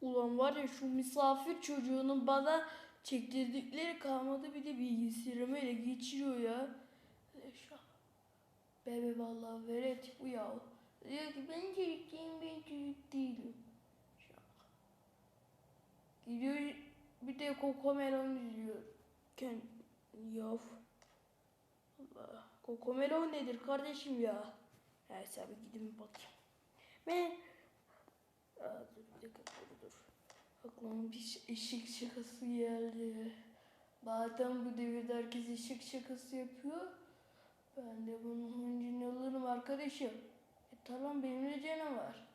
Ulan var ya şu misafir çocuğunun bana çektirdikleri kalmadı bir de bilgisayarımı ele geçiriyor ya. Bebe vallahi veret bu ya. Diyor ki ben çocuk değilim ben çocuk değilim. Gidiyor bir de Kokomelon izliyor. Ken yav. Allah. Kokomelon nedir kardeşim ya? Neyse abi gidin bakayım. Ben dakika dur. Aklıma bir eşek şakası geldi. Zaten bu devirde herkes eşek şakası yapıyor. Ben de bunun hıncını alırım arkadaşım. E tamam benim de canım var.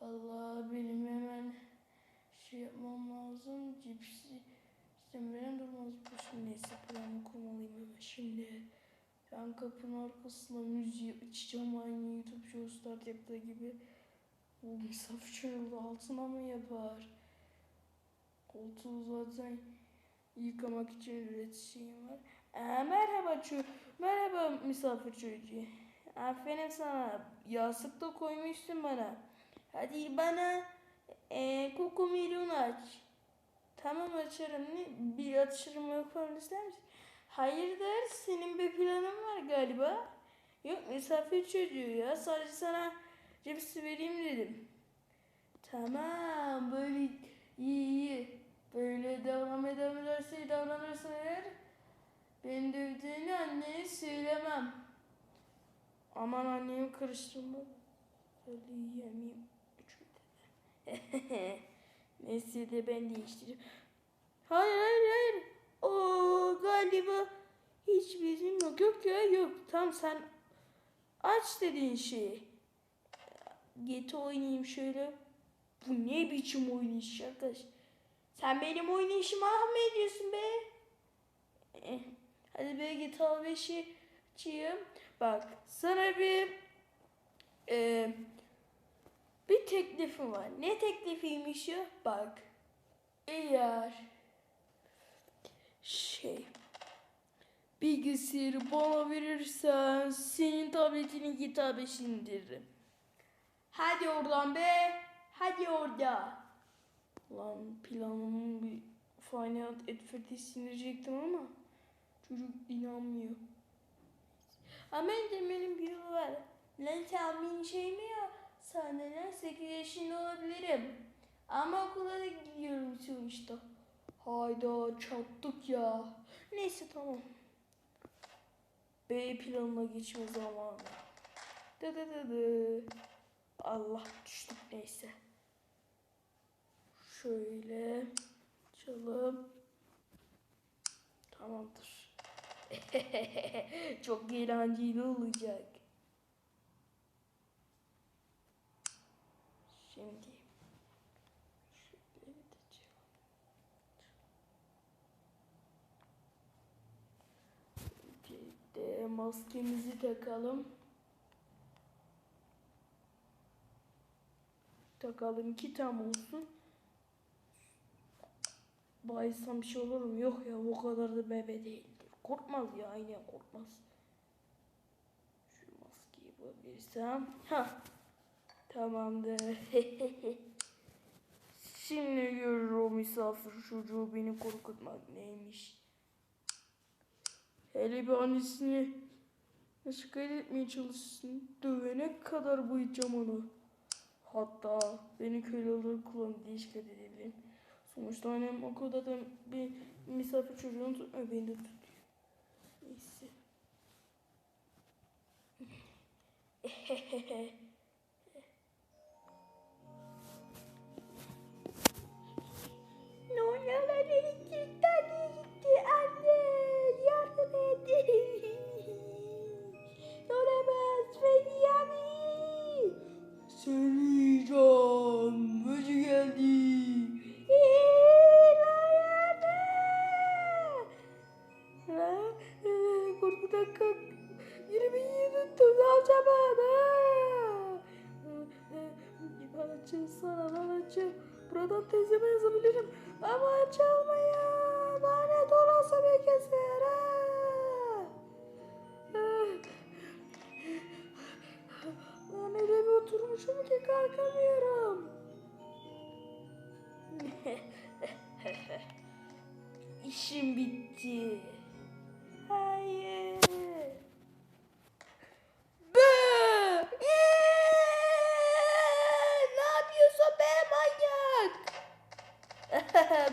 Allah benim hemen şey yapmam lazım. Cipsi istemeden durmaz. Bu şimdi neyse planı kurmalıyım hemen şimdi. Ben kapının arkasına müziği açacağım aynı YouTube Show Start yaptığı gibi. Bu misafir çocuğu altına mı yapar? Koltuğu zaten yıkamak için üreteceğim var. Ee, merhaba ço merhaba misafir çocuğu. Aferin sana. Yastık da koymuşsun bana. Hadi bana e, koku milyon aç. Tamam açarım. Ne? Bir atıştırma yapalım ister misin? Hayırdır? Senin bir planın var galiba. Yok misafir çocuğu ya. Sadece sana cipsi vereyim dedim. Tamam böyle iyi iyi. Böyle devam devam ederse davranırsan eğer beni dövdüğünü anneye söylemem. Aman annemi karıştırma. Öyle yiyemeyim. Neyse de ben değiştireyim. Hayır hayır hayır. O galiba hiç bizim yok. Yok ya yok. Tamam sen aç dediğin şeyi. Git oynayayım şöyle. Bu ne biçim oynayış arkadaş? Sen benim oynayışımı ah mı ediyorsun be? Eh, Hadi be al beşi açayım. Bak sana bir e, bir teklifim var. Ne teklifiymiş ya? Bak. Eğer şey bilgisayarı bana verirsen senin tabletini kitabe indiririm. Hadi oradan be. Hadi orada. Lan planımın bir Final Edward'ı sindirecektim ama çocuk inanmıyor. Ama benim bir yolu var. Lan tahmin şey mi ya? Sana lan 8 yaşında olabilirim. Ama okula da gidiyorum sonuçta. Hayda çattık ya. Neyse tamam. B planına geçme zamanı. Dı dı dı dı. Allah düştük neyse. Şöyle çalım. Tamamdır. Çok eğlenceli olacak. Şimdi şöyle. Bir de maskemizi takalım. Takalım ki tam olsun. Bayılsam bir şey olur mu? Yok ya o kadar da bebe değildir. Korkmaz ya aynen korkmaz. Şu maskeyi bulabilirsem. Ha. Tamamdır. Şimdi görür o misafir çocuğu beni korkutmak neymiş. Hele bir annesini şikayet etmeye çalışsın. Dövene kadar boyayacağım onu. Hatta beni köle olarak kullanıp şikayet edebilirim. Sonuçta annem okulda da bir misafir. Beni de tutuyor. Neyse. Nonyalar gitti,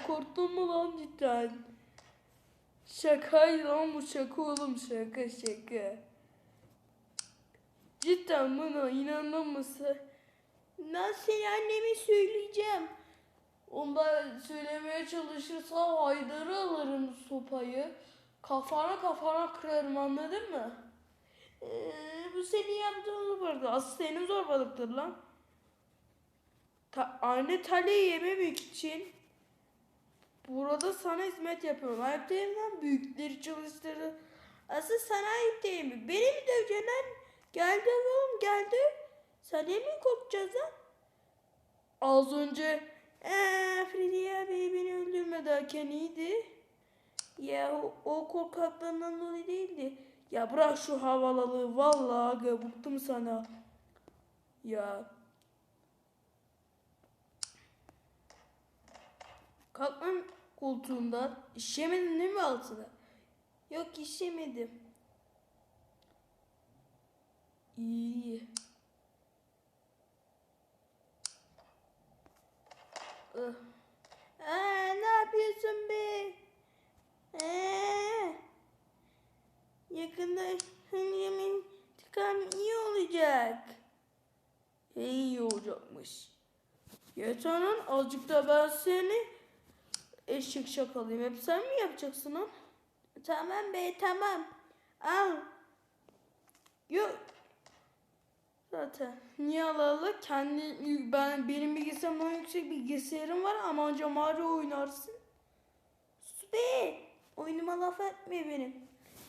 Korktun mu lan cidden? Şakaydı lan bu şaka oğlum şaka şaka. Cidden buna inandın? Ben seni anneme söyleyeceğim. Onda söylemeye çalışırsa Haydar'ı alırım sopayı. Kafana kafana kırarım anladın mı? Ee, bu senin yaptığın zorbalık. Asıl senin zorbalıktır lan. Ta anne taleyi yememek için burada sana hizmet yapıyorum. Ayıp değil? Büyükleri çalıştırdı. Asıl sana ayıp değil mi? Beni mi döveceksin lan? Geldi oğlum geldi. Sen niye mi korkacağız lan? Az önce eee Freddy abi beni öldürme derken iyiydi. Ya o, o korkaklığından dolayı değildi. Ya bırak şu havalalığı vallahi aga bıktım sana. Ya. Kalk koltuğundan. İşemedin değil mi altına? Yok işemedim. İyi. Aa, ne yapıyorsun be? Ee, yakında yemin tıkan iyi olacak. İyi olacakmış. Yeter azıcık da ben seni eşek şakalıyım. Hep sen mi yapacaksın lan? Tamam be tamam. Al. Yok. Zaten niye alalı? Kendi ben benim bilgisayarımdan yüksek bilgisayarım var ama anca Mario oynarsın. Sus be. Oyunuma laf etme benim.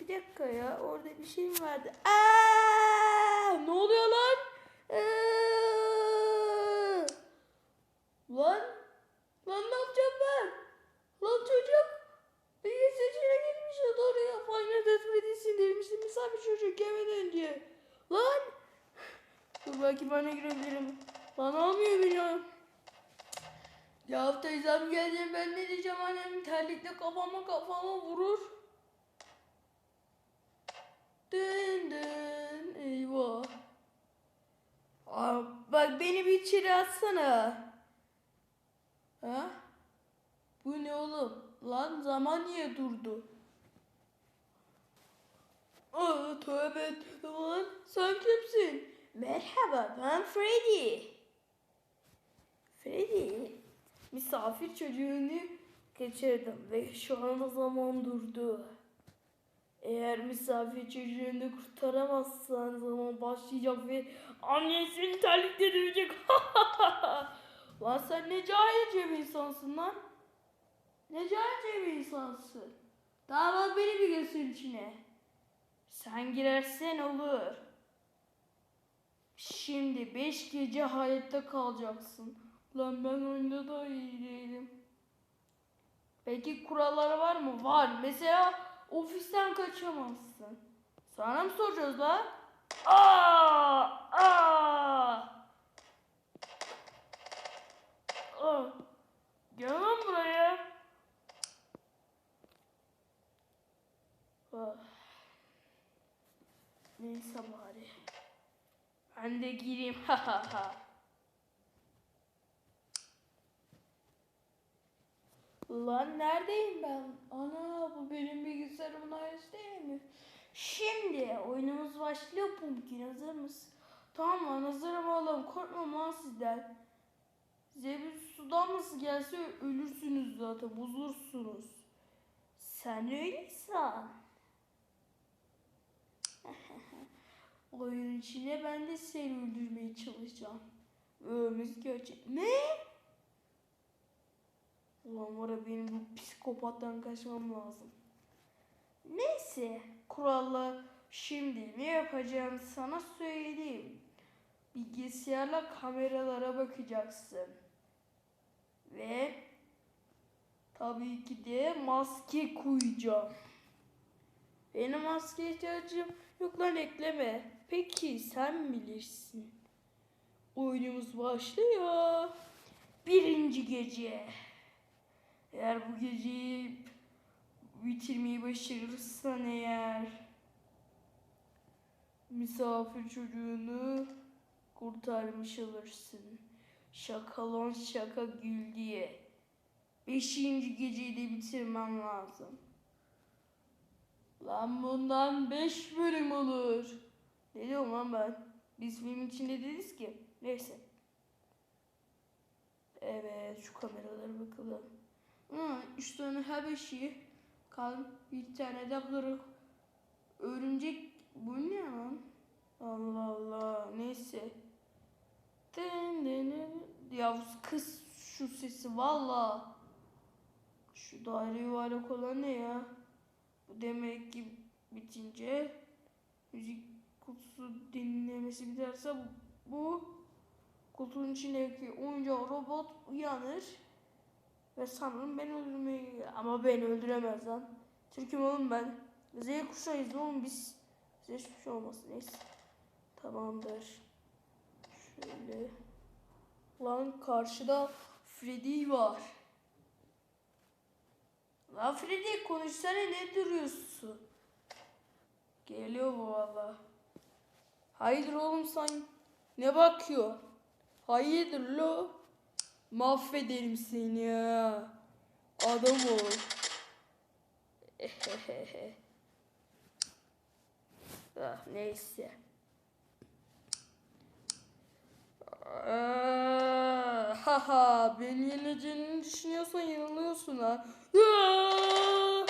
Bir dakika ya orada bir şey mi vardı? Aa! Ne oluyor lan? Aa! Lan lan ne yapacağım ben? Lan çocuk bilgisayarına girmiş ya oraya Final Fantasy indirmiştim misafir çocuk gelmeden önce. Lan De girebilirim. Lan almıyor beni ya. Ya teyzem gelince ben ne diyeceğim annem terlikle kafama kafama vurur. Dın dın eyvah. Aa, bak beni bir içeri atsana. Ha? Bu ne oğlum? Lan zaman niye durdu? Aa, tövbe lan sen kimsin? Merhaba ben Freddy. Freddy. Misafir çocuğunu kaçırdım ve şu an zaman durdu. Eğer misafir çocuğunu kurtaramazsan zaman başlayacak ve annesini terlikle dövecek. lan sen ne cahilce bir insansın lan. Ne cahilce bir insansın. Daha beni bir göster içine. Sen girersen olur. Şimdi beş gece hayatta kalacaksın. Lan ben oyunda da iyi değilim. Peki kuralları var mı? Var. Mesela ofisten kaçamazsın. Sana mı soracağız la? Aa! Aa! Aa! Buraya. Ah. Neyse bari. Ben de gireyim. Ha ha ha. Lan neredeyim ben? Ana bu benim bilgisayarımın ayısı değil mi? Şimdi oyunumuz başlıyor Pumpkin hazır mısın? Tamam lan hazırım oğlum korkmam lan sizden. Bir sudan nasıl gelse ölürsünüz zaten bozulursunuz. Sen öyle san. Oyun içine ben de seni öldürmeye çalışacağım. Ölmemiz gerçek. Ne? Ulan var ya benim bu psikopattan kaçmam lazım. Neyse kurallar şimdi ne yapacağım sana söyleyeyim. Bilgisayarla kameralara bakacaksın. Ve tabii ki de maske koyacağım. Benim maske ihtiyacım yok lan ekleme. Peki sen bilirsin. Oyunumuz başlıyor. Birinci gece. Eğer bu geceyi bitirmeyi başarırsan eğer misafir çocuğunu kurtarmış olursun. Şakalon şaka gül diye. Beşinci geceyi de bitirmem lazım. Lan bundan beş bölüm olur. Ne diyorum ben? Biz film içinde değiliz ki. Neyse. Evet şu kameralara bakalım. Hı, üç tane Habeşi. Kalın bir tane de kırık. Örümcek bu ne lan? Allah Allah neyse. Ya kız şu sesi valla. Şu daire yuvarlak olan ne ya? Bu demek ki bitince müzik kutusu dinlemesi biterse bu, kutunun içindeki oyuncak robot uyanır ve sanırım beni öldürmeyi ama beni öldüremez lan. Türk'üm oğlum ben. Z kuşağıyız oğlum biz. Bize hiçbir şey olmaz. Neyse. Tamamdır. Şöyle. Lan karşıda Freddy var. Lan Freddy konuşsana ne duruyorsun? Geliyor bu valla. Hayırdır oğlum sen ne bakıyor? Hayırdır lo? Mahvederim seni ya. Adam ol. ah, neyse. Haha beni yeneceğini düşünüyorsan yanılıyorsun ha. Aa!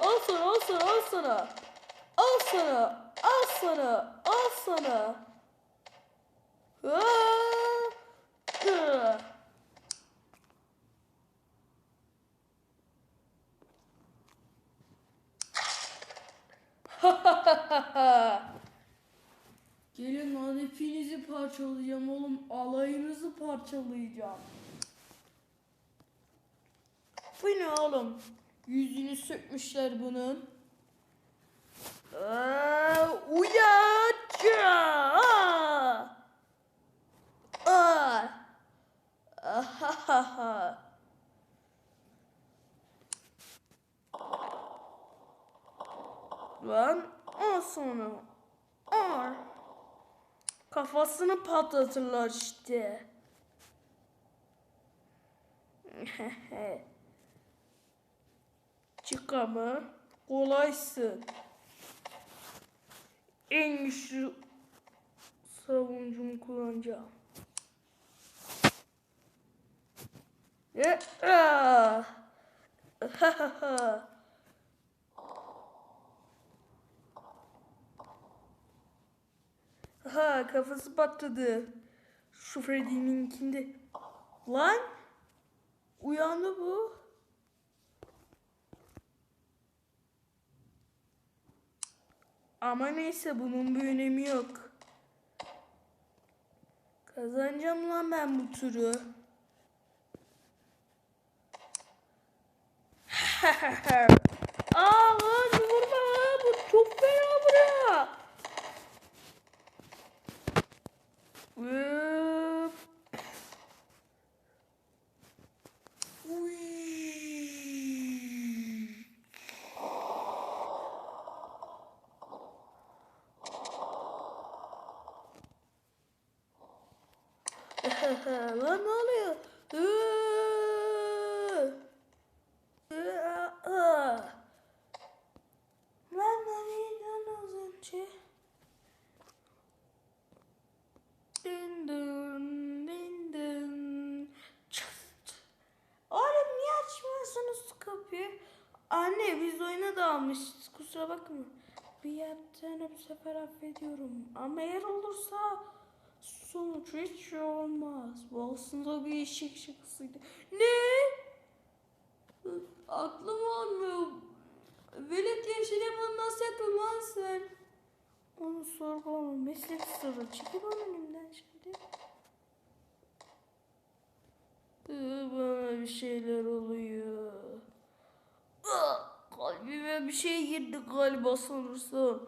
Al sana al sana al sana. Al sana al sana al sana. Gelin lan hepinizi parçalayacağım oğlum. Alayınızı parçalayacağım. Bu ne oğlum? Yüzünü sökmüşler bunun. Aa, uyanca! Aa! Aa! Ahahaha. Lan al sonra. Al. Kafasını patlatırlar işte. Çık ama kolaysın. En güçlü savuncumu kullanacağım. Ya, Ha ha ha. Ha kafası patladı. Şu Freddy'ninkinde. Lan! Uyandı bu. Ama neyse bunun bir önemi yok. Kazanacağım lan ben bu turu. Aa Lan ne oluyor? Lan nereden az önce? Dın dın dın dın. Çıt. Oğlum niye açmıyorsunuz kapıyı? Anne biz oyuna dalmışız kusura bakma. Bir yaptığını bu sefer affediyorum. Ama eğer olursa sonuç hiç şey olmaz. Bu aslında bir eşek şakasıydı. Ne? Aklım almıyor. Velet gençliğe bunu nasıl yapıyorsun lan sen? Onu sorgulama. Meslek sırrı. Çekil onu önümden şimdi. Bana bir şeyler oluyor. Kalbime bir şey girdi galiba sanırsam.